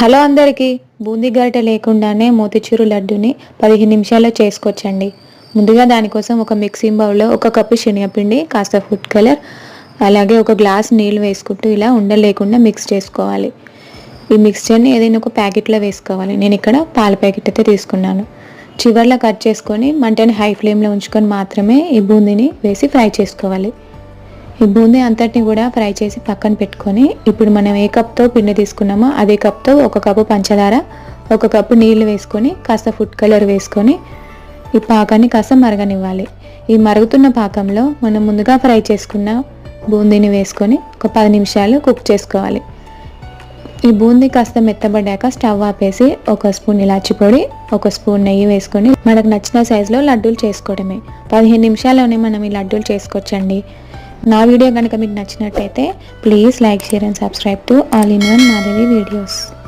Hello అందరికీ బూందీ గరిటె లేకుండానే మోతిచూరు లడ్డుని పదిహేను నిమిషాల్లో చేసుకోవచ్చండి ముందుగా దానికోసం ఒక మిక్సింగ్ బౌల్లో ఒక కప్పు శనగపిండి కాస్త ఫుడ్ కలర్ అలాగే ఒక గ్లాస్ నీళ్ళు వేసుకుంటూ ఇలా ఉండలేకుండా మిక్స్ చేసుకోవాలి. ఈ మిక్స్చర్ని ఏదైనా ఒక ప్యాకెట్లో వేసుకోవాలి. నేను ఇక్కడ పాల ప్యాకెట్ అయితే తీసుకున్నాను. చివర్లో కట్ చేసుకొని మంటని హై ఫ్లేమ్లో ఉంచుకొని మాత్రమే ఈ బూందీని వేసి ఫ్రై చేసుకోవాలి. ఈ బూందీ అంతటిని కూడా ఫ్రై చేసి పక్కన పెట్టుకొని ఇప్పుడు మనం ఏ కప్తో పిండి తీసుకున్నామో అదే కప్తో ఒక కప్పు పంచదార ఒక కప్పు నీళ్ళు వేసుకొని కాస్త ఫుడ్ కలర్ వేసుకొని ఈ పాకాన్ని కాస్త మరగనివ్వాలి. ఈ మరుగుతున్న పాకంలో మనం ముందుగా ఫ్రై చేసుకున్న బూందీని వేసుకొని ఒక పది నిమిషాలు కుక్ చేసుకోవాలి. ఈ బూందీ కాస్త మెత్తబడ్డాక స్టవ్ ఆపేసి ఒక స్పూన్ ఇలాచి పొడి ఒక స్పూన్ నెయ్యి వేసుకొని మనకు నచ్చిన సైజులో లడ్డూలు చేసుకోవడమే. పదిహేను నిమిషాల్లోనే మనం ఈ లడ్డూలు చేసుకోవచ్చండి. నా వీడియో కనుక మీకు నచ్చినట్టయితే please like share and subscribe to all in one Madhavi videos